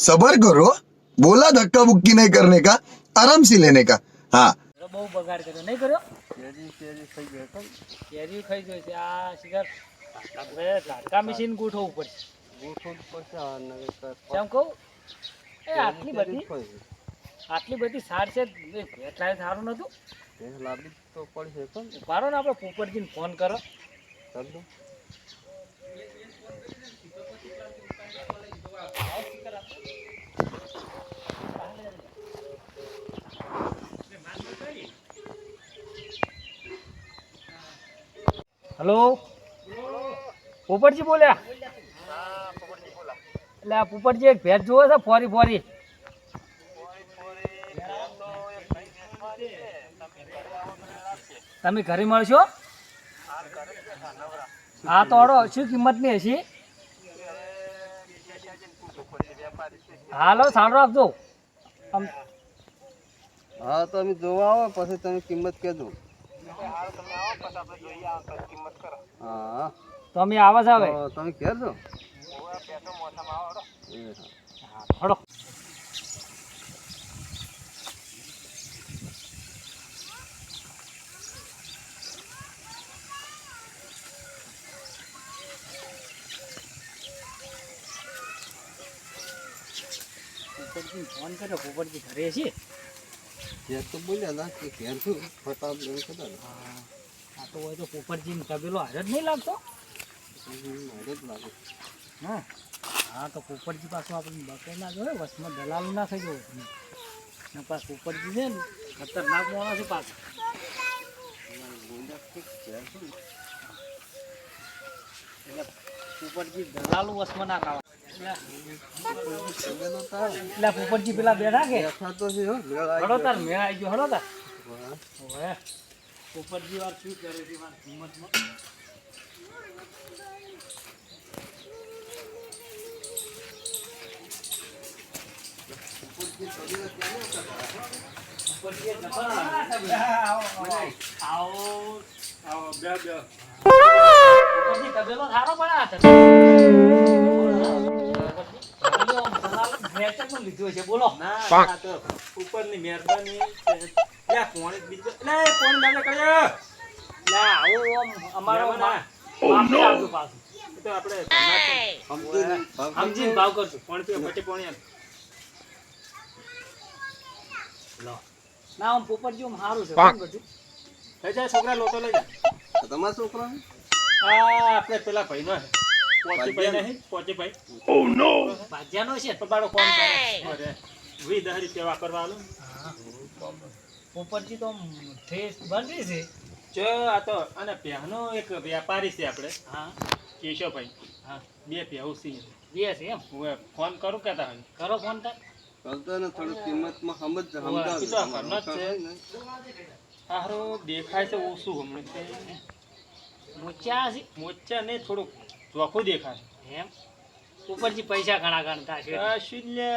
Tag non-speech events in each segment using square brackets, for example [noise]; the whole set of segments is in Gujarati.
तो रुको जरा सबर करो बोला धक्का बुक्की नहीं करने का आराम से लेने का हाँ બહુ બગાડ કર્યો નહીં કર્યો કેરી કેરી થઈ ગયો પણ કેરી ખાઈ ગઈ છે આ શિકાર આપણે ઝાડકા મશીન ગોઠવવું પડશે ગોઠવું જ પડશે આ નવી કાંઈ કેમ કહું એ આટલી કેરી બધી ખોઈ ગઈ. આટલી બધી સાર છે એ ભેટલાય સારું નતું તે લાવવી જ તો પડશે પણ ઉભારો ને આપણે પોપટજીને ફોન કરો કર હલો? પોપટજી બોલ્યા? એટલે આ પોપટજી એક ભેટ જોવે છે, ફોરી ફોરી. તમે ઘરે મળશો? હા, તો અડો, શું કિંમતની હશે? હાલો સાંડો આપજો હા, તો અમે જોવા આવો, પછી તમે કિંમત કહેજો. હા. તો અમે આવે હવે તમે કહેજો. છો હડો ફોન કર્યો પોપટજી ઘરે છે? ઘેર તો બોલ્યા ના કે ઘેર છું ફટાફ લઈને કદા હા. આ તો હોય તો પોપટજીને તબેલો હાજર નહીં લાગતો? જ લાગે. હા. હા તો પોપટજી પાછું આપણે બકરી ના જોડે વસમાં દલાલ ના થઈ જવું. ને પાછ પોપટજી છે ને ખતરનાક મોણા છે પાછું. એટલે પોપટજી દલાલું વસમાં ના. એટલે પોપટજી પેલા બેઠા કે? બેઠા તો છે હો, મેળ હડો તાર મેળ આવી ગયો હડો તાર. હવે પોપટજી વાર શું કરે છે મારા કિંમતમાં? આવો આવો બે બે. તબેલો સારો પડ્યા છે લીધું છે? બોલો. ના તો ઉપરની મહેરબાની યા કોણ બીજો લે કોણ નામે કર્યો. ના આવો આમ અમારો મહેમાન માફી આપજો પાછું. તો આપણે સમજીને સમજીને ભાવ કરજો. કોણ પીઓ પછી કોણ યાર ના આમ પોપટજી આમ સારું છે. કોણ બધું લઈ જાય છોકરા લોટો લઈ જાય તમારા છોકરા આ આપણે પેલા ભાઈ નો પોચી ભાઈ નહીં પોચી ભાઈ. ભાજ્યાનો છે તો બાળો કોણ કરે? વી દહ રૂપિયા વાપરવા પોપટજી તો ઠેસ બની છે. જો આ તો અને પહેનો એક વેપારી છે આપણે. હા. કેશવભાઈ. હા. બે પહેવું છે. બે છે એમ? હું ફોન કરું કેતા હોય. કરો ફોન તાર. કરતો ને થોડું કિંમતમાં સમજ. હારું દેખાય છે ઓછું હમણાં. તે છે. મોચા ને થોડુંક ચોખ્ખું દેખાશે. એમ? ઉપરથી પૈસા ઘણા ગણતા છે. શૂન્ય.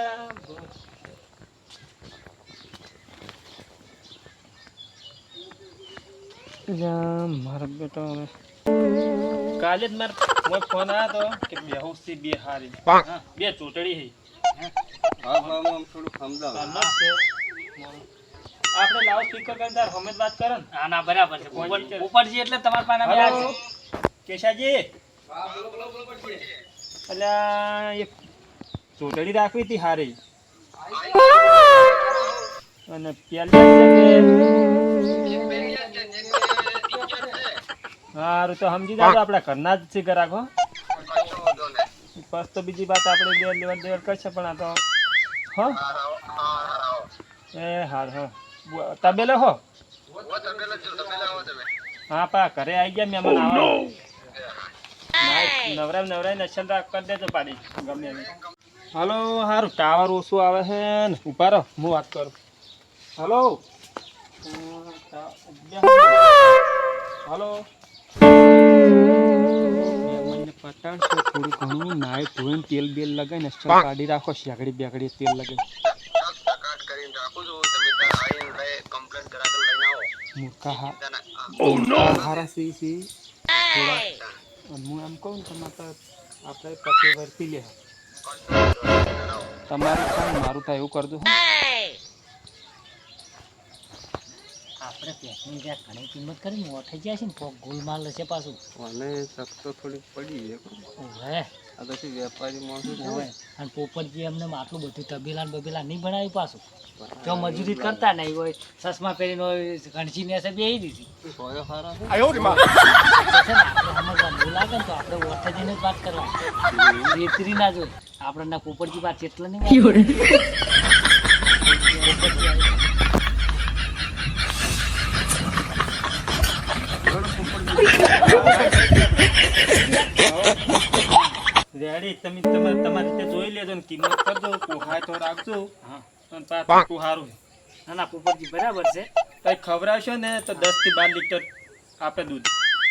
મારો બેટો કાલે જ મારે ફોન આવ્યો હતો કે બે હોસ્તી બે હારી બે ચોટડી હી. આપણે લાઉડ સ્પીકર કરી તાર હમે વાત કરો ને. ના બરાબર છે. પોપટજી એટલે તમારા પાસે કેશાજી. અલ્યા એક ચૂંટણી રાખવી હતી હારી. અને પેલી સારું તો સમજી જાવ આપણા ઘરના જ છે ગ્રાહકો બસ તો બીજી વાત આપણે બે લેવડ દેવડ કરશે પણ આ તો હો. એ હાર હો. તબેલો તબેલે હો હા પા ઘરે આવી ગયા મહેમાન આવો નવરાય. નવરાય નશન રાખ કરી દેજો પાડી. ગમે હાલો હારું ટાવર ઓછું આવે છે ને. ઊભા રહો હું વાત કરું. હલો. હાલો. છે થોડું ઘણું નાય ધોઈને તેલ બેલ લગાવીને નશન કાઢી રાખો શેકડી બેગડી તેલ લગાવી મૂર્ખા હા. હારા સી સી થોડા અને હું એમ કહું ને તમારે તો આપણે પછી વર્તી લે. તમારું થાય મારું થાય એવું કરજો. આપણે પેટની જ્યાં ઘણી કિંમત કરી મોઠે ગયા છે ને ગોલમાલ હશે પાછું. અને શક તો થોડીક પડી ઓવે. આ તો શું વેપારી માણસો હોય. અને પોપટજી એમને આટલું બધું તબેલા બબેલા નહીં બનાવ્યું પાછું. જો મજૂરી કરતા નહીં હોય. ચશ્મા પહેરીને હોય ઘણસી ને બે દીધી લાગે ને તો આપણે ઓઠે જઈને જ વાત કરવા. રેતરી ના જોઈ આપણને પોપટજી વાત એટલે નહીં [laughs] ને કિંમત કરજો પોહાય તો રાખજો. હા. પાછું ના ના પોપટજી બરાબર છે. કઈ ખવડાવશો ને તો દસથી બાર લીટર આપે દૂધ.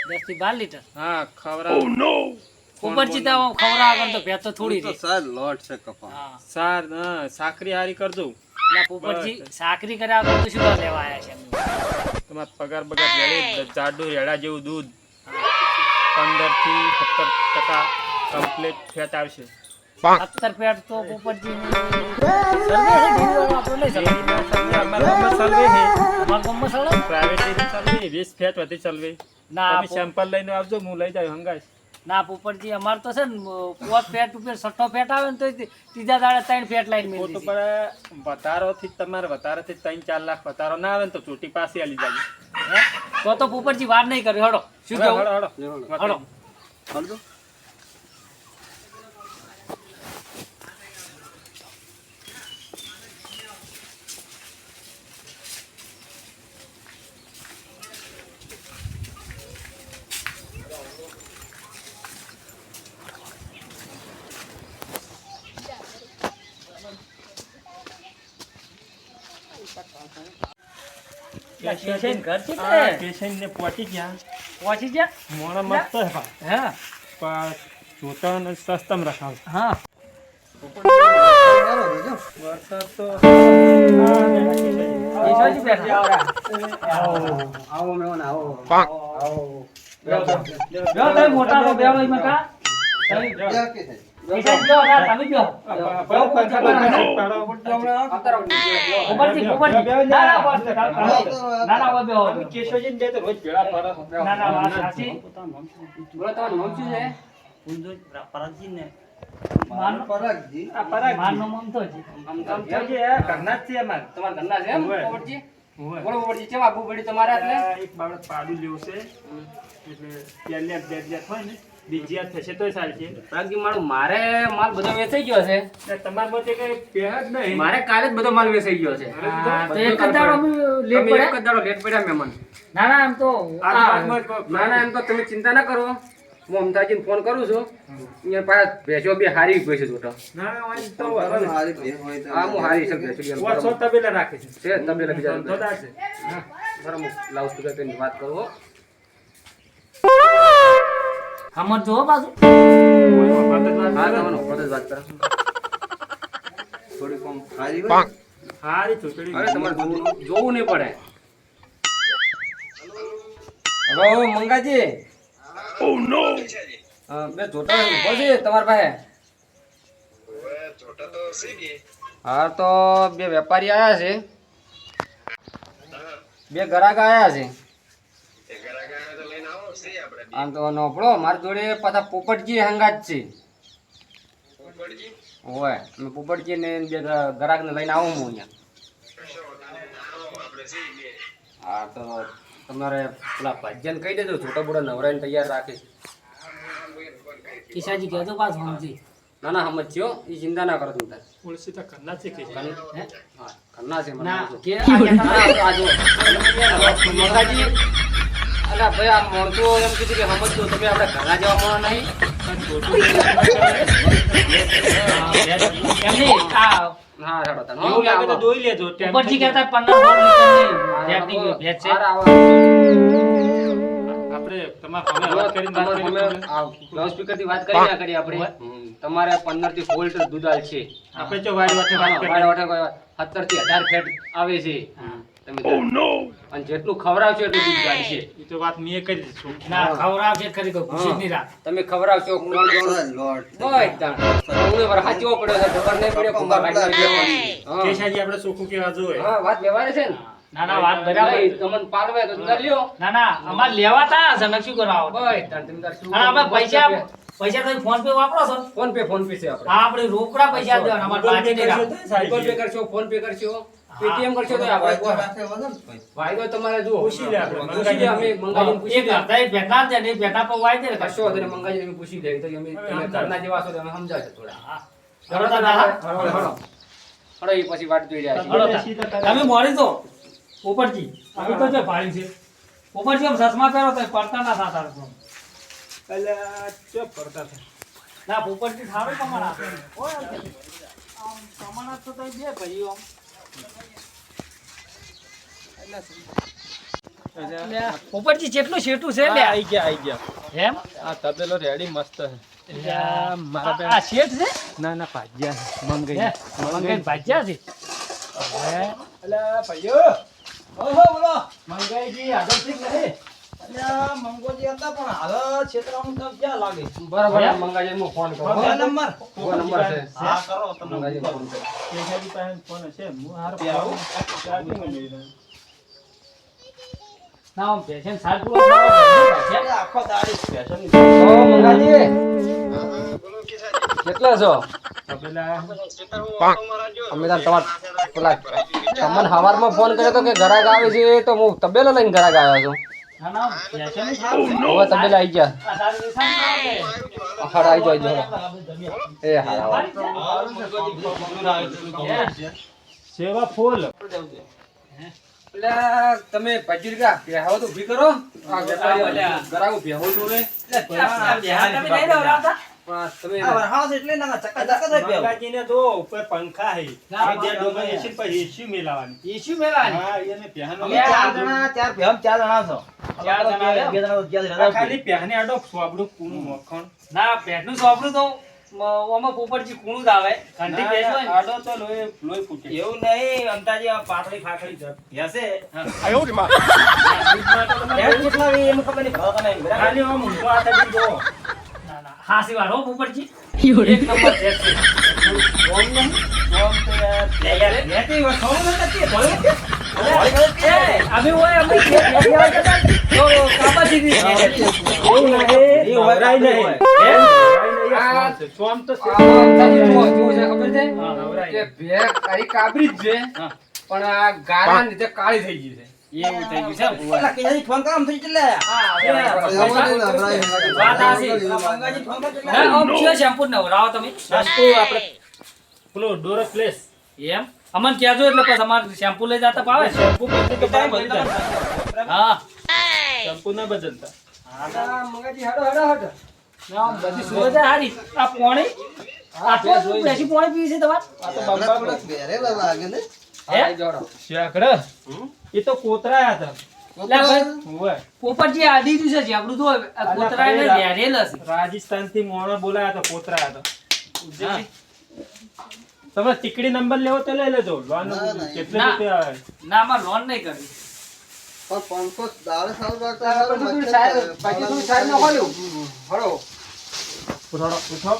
દસથી બાર લીટર? હા ખવડાવ. પોપટજી તો ખવડાવ તો ભેતો થોડી તો સર લોટ છે કપા. સર સાકરી હારી કરજો. એટલે પોપટજી સાકરી કર્યા વગર તો શું કરવા લેવા આવ્યા છે? તમાર પગાર બગાર લડે જાડું રેડા જેવું દૂધ. પંદરથી સત્તર ટકા કમ્પ્લીટ ફેટ આવશે. સત્તર તો પોપટજી? પ્રાઇવેટ વીસ ફેટ વધી સર્વે ના સેમ્પલ લઈને આવજો હું લઈ જાય હંગાઈશ ના પોપટજી અમાર તો છે ને પોત ફેટ ઉપર છઠ્ઠો ફેટ આવે ને તો ત્રીજા દાડે ત્રણ ફેટ લાઈન ખોટું દીધી. પડે વધારોથી જ તમારે વધારેથી ત્રણ ચાર લાખ વધારો ના આવે ને તો ચોટી પાસે આલી જાય હે? તો તો પોપટજી વાર નહીં કર્યો હડો શું કેવું હળો, લેવડો. હડો કેશવ ઘર છે કે? પહોંચી ગયા. પહોંચી ગયા? મોણા મસ્ત છે હા. પણ જોતા ને સસ્તમ રખાવ. હા. વરસાદ તો આવો આવો. મોટા બે આ એક બાળક પાડું લેવું છે. એટલે પહેલી બેદિયાત હોય ને બીજી યાદ થશે તોય મારું મારે માલ બધો વેચાઈ ગયો છે. તમારા માટે કઈ પહેર જ નહીં. મારે કાલે જ બધો માલ વેચાઈ ગયો છે. તો એક કદાડો લેટ પડ્યા? એક કદાડો લેટ પડ્યા મહેમાન ના ના એમ તો ના ના એમ તો તમે ચિંતા ના કરો. હું અમદાવાદ ફોન કરું છું. અહીંયા પાછા ભેંસો બે હારી ગઈ છે તો હા હું હારી છે ભેંસો તબેલા રાખે છે. છે તબેલા બીજા છે. લાઉડ સ્પીકર વાત કરું. હમર જો બાજુ. હા વાત કરો થોડી કોમ હારી હોય હારી ચૂંટણી હવે તમારે જોવું જોવું નહીં. પડે. હલો મંગાજી. હા, બે જોટા ઊભો છે તમારા પાસે? હા તો બે વેપારી આયા છે. બે ગ્રાહક આયા છે. આમ તો નોપડો મારી જોડે પાછા પોપટજી હંગાત છે. હોય મેં પોપટજી ને બે ગ્રાહક ને લઈને આવું હું અહીંયા. હા તો તમારે પેલા ભજન કહી દેજો છોટા બોટા નવરાઈને તૈયાર રાખે. કિશાજી કહેતો પાછ સમજી. ના ના સમજ્યો એ ચિંતા ના કરો તમે તાર. ઓળસી તો કન્ના છે કે કન- હા, કરના છે મને કે આ જો. મંગાજી અલા ભાઈ આ માણસો એમ કીધું કે તમે આપણે ઘરના જેવા નહીં. એમ નહીં આ હા. એવું લાગે તો. લેજો ઉપરથી કહેતા તમારા સામે વાત તમારે કરી અમે આ લાઉડસ્પીકરથી વાત કરી ના કરી આપણે. તમારે પંદરથી સોળ લીટર દૂધ આલ છે. આપણે કોઈ સત્તરથી અઢાર ફેટ આવે છે. અને જેટલું ખવડાવશો એટલું દૂધ કાઢશે એ તો વાત મેં કરી છું ના ખવડાવશે ખરી કોઈ ખુશી નહીં રાખ. તમે ખવડાવશો કોણ કોણ? લોટ બસ તાણ. હું વરસાદ જેવો પડ્યો છે ખબર નહીં પડ્યો કુંભાર ભાઈ હા. કેશાજી આપણે ચોખ્ખું કેવા જોઈએ? હા વાત વ્યવહારે છે ને. ના ના વાત બરાબર તમને પાલવે તો લ્યો. ના ના અમારે લેવા તા શું કરવા આવો તાણ, તમે તાર શું અમે પૈસા પૈસા તમે ફોન પે વાપરો છો? ફોન પે ફોન પે છે આપણે. હા આપણે રોકડા પૈસા દેવાના અમારે નહીં ગૂગલ પે કરશો ફોન પે કરશો. પેટીએમ કરશો તો આપણે વાયદો તમારે જુઓ. પૂછી લે આપણે, પૂછી લે. અમે મંગાવીને પૂછી લે. હતા એ ભેગા છે ને બેઠા પર વાય છે ને કશો વાંધો નહીં, અમે પૂછી લે તો અમે તમે ઘરના જેવા છો તમે સમજાવજો થોડા. હા. હળો હળો હળો, હળો. એ પછી વાટ જોઈ રહ્યા છે તમે મોડી તો ઉપરજી અમે તો જે ભાડ્યું છે. ઉપરજી આમ સસમા પહેરો તો પડતા ના થતા. અલ્યા ચો પડતા ના ઉપરજી સારું કમાણ આમ કમાણ તો બે ભાઈઓ આમ. ઉપરજી જેટલું શેઠું છે લે આઈ ગયા આઈ ગયા. એમ? આ તબેલો રેડી મસ્ત છે. મારા આ શેઠ છે? ના ના ભાજ્યા મંગાઈ. હે? મંગાઈને ભાજ્યા છે? હે? ભાઈઓ. ઓહો બોલો. મંગાઈજી આદર્શિક નહીં અલ્યા મંગોજી હતા પણ હાલ ક્ષેત્રમાં તો ક્યાં લાગે? બરાબર. મંગાવીને હું ફોન કરું. Mobile number. ફોન નંબર છે. હા કરો તમે ફોન કરું. પાસે ફોન હું હાર લઈ આખો દાડી ઓ, મંગાજી. કેટલા છો? અમે તમાર પેલા તમને હવારમાં ફોન કર્યો તો કે ઘરાક આવે છે તો હું તબેલો લઈને ઘરાક આવ્યો છું. હવે તબેલા આવી ગયા. હાડ આવી જાઓ, આવી એ હારા સેવા ફૂલ. એટલે તમે પચીસ રૂપિયા પહેવો તો ઊભી કરો. આ વેપારીઓ ઘરાક ના, આ બે બરાબર. ડોબા એસી ને પછી એસી મેલાવાની. એ શું મેલાની? હા એને પહેનો અમે ચાર જણા- ચાર જણા રે. આ ખાલી પહેને આડો સ્વાબડું કૂણું પેટનું સોપડું તો ઓમાં પોપટજી કૂણું જ આવે. ઘંટી આડો તો લોહી લોહી ફૂટે. એવું નહીં અંતાજી આ પાતળી કેટલા ખબર નહીં ખાલી આમ ના. હાંસી વાળો પોપટજી એક નંબર છે. ઓમ નહીં? આમ તો યાર. લે યાર ભેંસી વ સોનું નથી એ, અમે હોય અમે જે તો તો દી. એવું નહીં એ વરાય નહીં. સોમ તો ખબર છે? કે તારી કાબરી જ છે પણ આ ગાળાના લીધે કાળી થઈ ગઈ છે. એવું થઈ ગયું છે ફોન થઈ એટલે. મંગાજી ફોન શેમ્પુ નવરાવો તમે. સસ્તું આપણે પેલો ડોરસ પ્લેસ. એમ? અમને કહેજો એટલે પછી અમારે શેમ્પુ લઈ જતા પાવે. શેમ્પુ તો હા. શેમ્પુ ના બદલતા. આ મંગાજી હાડો હાડો હાડો. ના, બધી સુવિધા સારી આ પાણી? આટલું આટલું બેસી પાણી પીવી છે તમારે? આ તો બંબા લાગે ને. હા, એ તો કોતરાયા હતા. એટલે ભાઈ હોય પોપટજી આદી દિવસે છે? આપણું તો આ કોતરાઈને બેરેલ રાજસ્થાનથી મોણો બોલાયા હતા કોતરાયા હતા. તમે ટીકડી નંબર લેવો તો લઈ લેજો. લોન ના, ના, કેટલે ના. રૂપિયા આવે? ના આમાં લોન નહીં કરવી. પણ પંખો દાડે સારું રાખતા આ સારું બધું મચ્છર સાહેબ, થાય. બાકી બધું સાહેબ નો ખોલ્યું. હળો. ઉઠાડો ઉઠો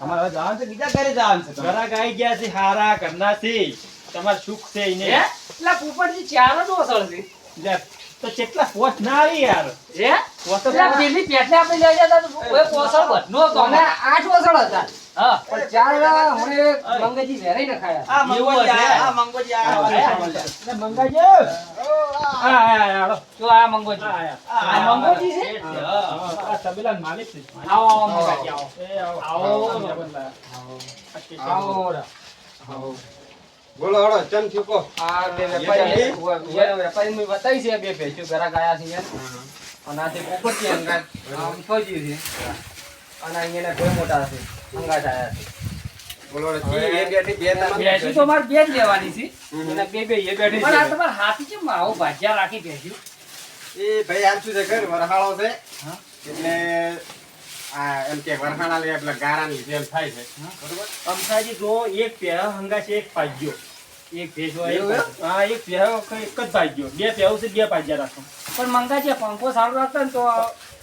અમારે જવાનું છે? બીજા ઘરે જવાનું છે? ઘરા ગાઈ ગયા છે હારા કરનાથી છે. તમાર સુખ છે હે? એટલે પોપટજી ચાર જ ઓસળ છે. લે, તો કેટલા પોસ્ટ ના આવી યાર? હે? એટલે આ પેલી પેટલે આપણે લઈ જતા તો કોઈ પોસળ વધનો તો અને આઠ વસળ હતા. હા. પણ ચાર વેળા હમણે મંગાજી વેરાઈ ન ખાયા. આ મંગોજી એવું. આ મંગોજી આ એટલે મંગાજો હા હા. હાલો. જો આ મંગોજી આ મંગોજી છે? આ તબેલાનો માલિક છે. આવો આવો મંગાજી આવો. એ આવો. આવો. આવો. આવો. બોલો હળો ચમ ચૂકો આ બે વેપારી વેપારી મેં બતાવી છે બે ભેંસો ઘરા ગયા છે અને આ તે પોપટજી અંગાત અંફાજી છે. અને અહીંયા બે મોટા છે અંગાત આયા છે. બોલો બે તો મારે બે જ લેવાની છે. એના બે બે એ બેઠી પણ આ છે તમારે હાથી કેમ આવો ભાજ્યા રાખી ભેંસ્યું એ ભાઈ આમ શું છે ઘર વરહાળો છે. એટલે આ એમ કે વરહાળા લે એટલે ગારાની જેમ થાય છે. બરોબર? અમસાજી જો એક પેરા હંગા છે એક પાજ્યો એક ભેંસ એક હા એક ભેંસ એક જ ભાઈ ગયો. બે ભેંસ છે બે પાજ્યા રાખો. પણ મંગાજી પંખો સારો રાખતા ને તો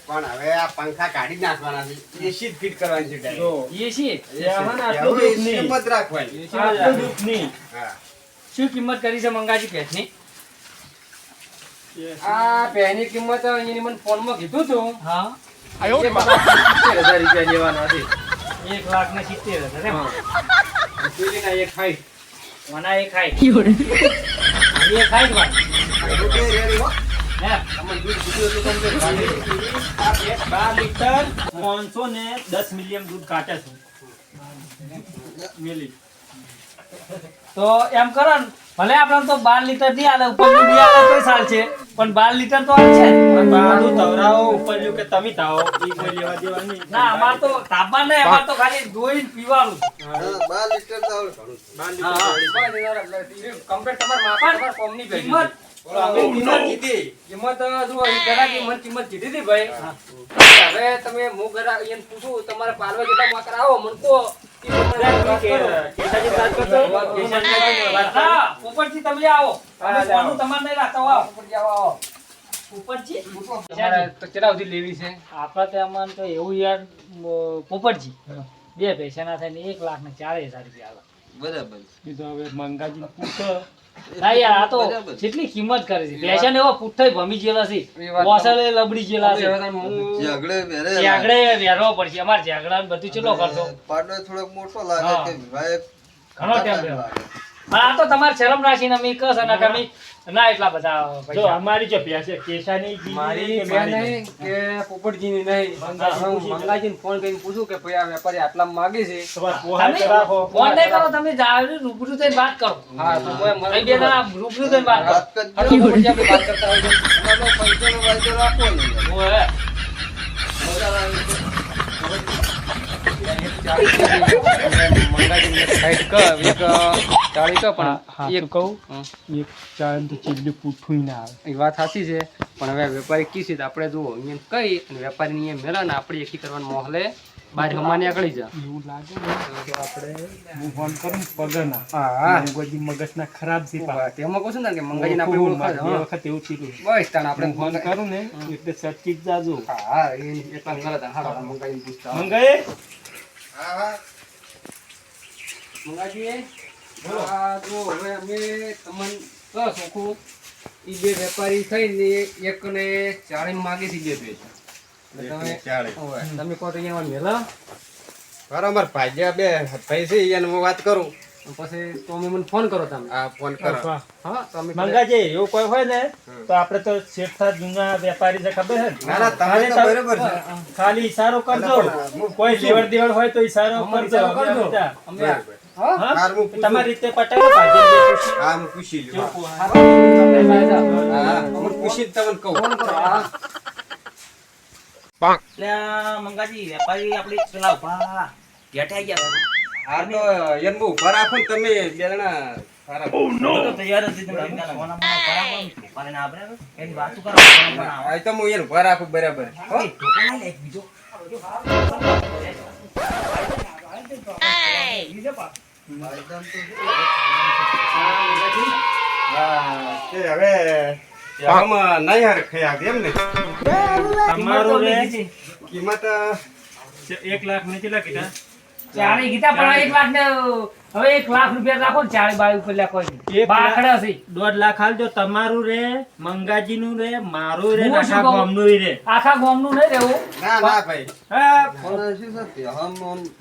પણ હવે આ પંખા કાઢી નાખવાના છે. એસી જ ફિટ કરવાની છે જો એ છે ત્યાં ને આટલું દુઃખ નહીં. માં રાખવાની. આટલું દુઃખ નહીં. શું કિંમત કરી છે મંગાજી ભેંસની? આ પેની કિંમત એની મને ફોનમાં કીધું તું. હા. સિત્તેર હજાર રૂપિયા લેવાના છે. એક લાખ ને સિત્તેર હજાર એમ. એક હાઈટ એ ખાય હાઈ ખાય હાઈ વાત. બાર લીટર પાંચસો ને દસ મિલિયન દૂધ કાઢે છું. મિલી. તો એમ કરો ને ભલે આપણે તો બાર લીટર નહીં આલે ઉપરનું બી આલે તોય સાલ છે પણ બાર લીટર તો આવે છે ને. બારું તવરાવો ઉપર જો કે તમે તાવો ઈ કોઈ લેવા દેવા નહીં. ના અમાર તો તાપમાન નહીં અમાર તો ખાલી ધોઈને પીવાનું. હા, બાર લીટર તો ઘણું છે. બાર લીટર કમ્પ્લીટ તમારા માપા પર કોમની ભેગી હા. ઉપરથી તમે આવો. હા, અમે જાઓ. ફોનનું તમારે રાખતા આવો. ઉપરથી આવો, આવો. તો કેટલા સુધી લેવી છે? આપણા ત્યાં તો એવું યાર પોપટજી બે પૈસા ના થાય ને એક લાખ ને ચાર હજાર રૂપિયા આલે. બરાબર. મંગાજી પૂછો. ના યાર આ તો કેટલી કિંમત કરે છે. પૈસા ને એવા પુઠ્ઠાઈ ભમી ગયેલા છે. વાસળે લબડી જેલા છે. ઝઘડે વેરે ઝઘડે વેરવો પડશે. અમારે ઝાગડા ને બધું ચલો કરતો પાડો થોડોક મોટો લાગે કે ભાઈ ઘણો ટાઈમ લાગે. પણ આ તો તમારે શરમ રાખીને અમે કસ અને તમે ના એટલા બધા જો અમારી જો ભેંસ છે કેસાની જી મારી કે નહીં કે પોપટજી ની નહીં મંગાજી ફોન કરીને પૂછું કે ભાઈ આ વેપારી આટલા માંગે છે તમે ફોન નહીં કરો તમે જાવ રૂબરૂ થઈને વાત કરો હા તો કોઈ મને બે જણા રૂબરૂ થઈને વાત કરો વાત કરતા હોય છે. તમારો પૈસાનો વાયદો રાખો ને ઓય. મંગાજીને સાઈડ કર, એક ચાળી તો પણ એક કહું. એક ચાંદ તો પૂઠું ના આવે. એ વાત સાચી છે પણ હવે વેપારી કી છે આપણે જુઓ અહીંયા કઈ અને વેપારી અહીંયા મેળા ને આપણે એકી કરવાનું મોહલે બાર હમાની આકળી જા. એવું લાગે ને આપણે હું ફોન કરું પગના. હા મંગોજી મગજના ખરાબ છે. તેમાં કહું છું ને કે મંગાજીને આપણે ઓળખું, વખત એવું થયું. બસ તાણ આપણે ફોન કરું ને એટલે સચકી જાજો. હા એ એટલા ગલત હા હા મંગાજીને પૂછતા મંગાઈ હા હા. મંગાજી? આ જો હવે અમે તમને કહો સોખું ઈ બે વેપારી થઈને એક ને ચાળી માગે બે ભેજ તમે તમે કહો તો અહીંયા મેલા. બરાબર ભાગ્યા બે ભાઈ છે એને હું વાત કરું. પછી તો અમે મને ફોન કરો તમે. આ ફોન કરો. હા તો અમે એવું કોઈ હોય ને તો આપણે તો શેઠા જૂના વેપારી છે ખબર છે ને? ના ના તો બરાબર છે. ખાલી ઈશારો કરજો. કોઈ લેવડ દેવડ હોય તો ઈશારો કરજો. અમે તમારી રીતે બે હા હું પૂછી લઉં હા હું પૂછી તમને કહું ફોન કરો હા એટલે આ મંગાજી વેપારી આપણે પેલા ઊભા બેઠા ગયા હા તો એને હું ઊભા રાખો ને તમે બરાબર બીજો હવે આમાં નહીં હાર ખાઈ એમ ને તમારું કિંમત એક લાખ ને કેટલા કીધા ચાળી કીધા પણ એક લાખ ને હવે એક લાખ રૂપિયા રાખો ને ચાળી બાળી ઉપર લખો બાકડા છે. દોઢ લાખ હાલજો તમારું રે મંગાજીનું રે મારું રે ને આખા ગામનું રે. આખા ગામનું નહીં રહેવું. ના ના ભાઈ.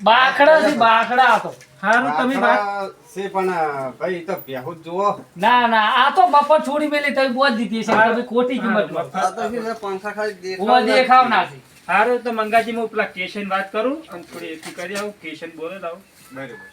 બાકડા છે? બાકડા તો. હારું તમે વાત છે પણ ભાઈ તો બેહુ જુઓ. ના ના આ તો મફત છોડી મેલી તમે બોજ દીધી છે. તમે ખોટી કિંમત આ તો દેખાવ ના છે. હારું મંગાજી હું પેલા કેશન વાત કરું અને થોડી એથી કરી આવું કેશન બોલે લાવું. બરાબર.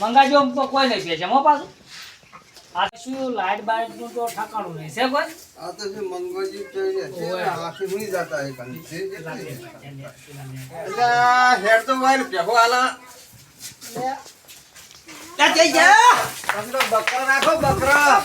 મંગાજો તો કોઈ નહીં છે હો પાછું આ શું લાઈટ બાઈટનું તો ઠાકાણું નહીં છે કોઈ આ તો જે મંગોજી જોઈએ છે. આખી હુઈ જતા એ કંઈ. બે. એટલે હેડ તો વાયર ભેગો આલા. લે જઈ જા બકરા રાખો બકરા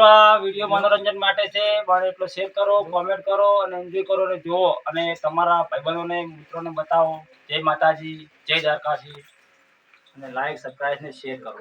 મિત્રો, આ વીડિયો મનોરંજન માટે છે. પણ એટલો શેર કરો કોમેન્ટ કરો અને એન્જોય કરો અને જુઓ. અને તમારા ભાઈબંધોને, મિત્રોને બતાવો. જય માતાજી, જય દ્વારકાશી અને લાઈક સબસ્ક્રાઈબ ને શેર કરો.